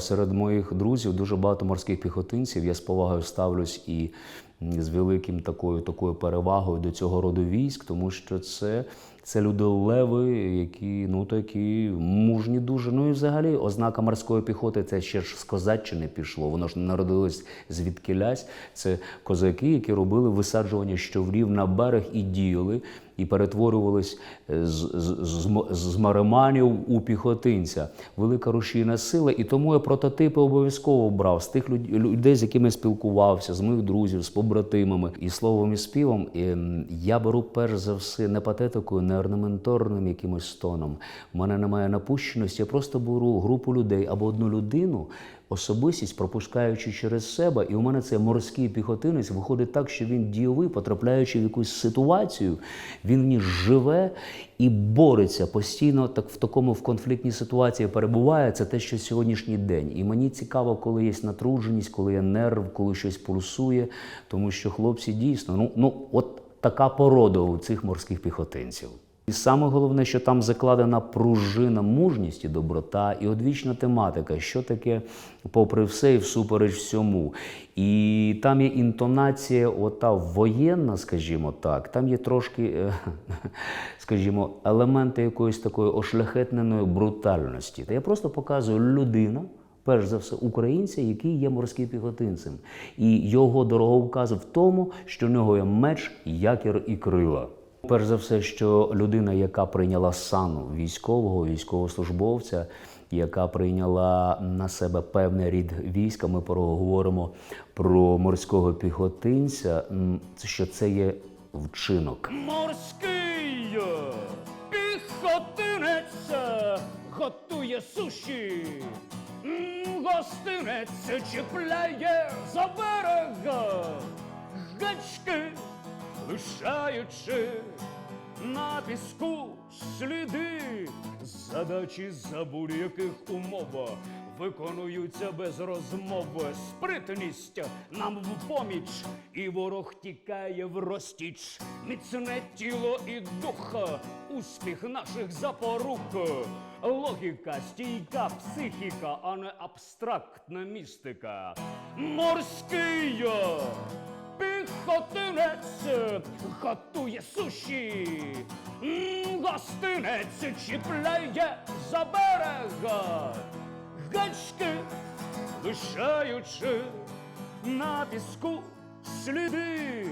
Серед моїх друзів дуже багато морських піхотинців. Я з повагою ставлюсь і з великим такою такою перевагою до цього роду військ, тому що це, це люди леви, які ну такі мужні дуже. Ну і взагалі ознака морської піхоти це ще ж з козаччини пішло. Воно ж народилось звідкилясь. Це козаки, які робили висаджування щоврів на берег і діяли. І перетворювались е, з, з, з, з мареманів у піхотинця. Велика рушійна сила, і тому я прототипи обов'язково брав з тих людей, з якими спілкувався, з моїх друзів, з побратимами. І словом і співом ем, я беру перш за все не патетикою, не орнаменторним якимось стоном. У мене немає напущеності. Я просто беру групу людей або одну людину. Особистість пропускаючи через себе, і у мене це морський піхотинець виходить так, що він дійовий, потрапляючи в якусь ситуацію, він в ній живе і бореться постійно. Так в такому в конфліктній ситуації перебуває. Це те, що сьогоднішній день. І мені цікаво, коли є натрудженість, коли є нерв, коли щось пульсує, тому що хлопці дійсно, ну ну от така порода у цих морських піхотинців. І саме головне, що там закладена пружина мужність і доброта, і одвічна тематика, що таке, попри все і всупереч всьому. І там є інтонація, ота воєнна, скажімо так, там є трошки, е, скажімо, елементи якоїсь такої ошляхетненої брутальності. Та я просто показую людину. Перш за все, українця, який є морським піхотинцем, і його дороговказ в тому, що в нього є меч, якір і крила. Перш за все, що людина, яка прийняла сану військового, військовослужбовця, яка прийняла на себе певний рід війська, ми поговоримо про морського піхотинця, що це є вчинок. Морський піхотинець готує суші. Гостинець чіпляє за берега гачки, лишаючи на піску сліди. Задачі за будь-яких умов виконуються без розмови. Спритність нам в поміч, і ворог тікає в розтіч. Міцне тіло і дух, успіх наших запорук. Логіка, стійка психіка, а не абстрактна містика. Морський піхотинець готує суші. Гостинець чіпляє за берег гачки, лишаючи на піску сліди.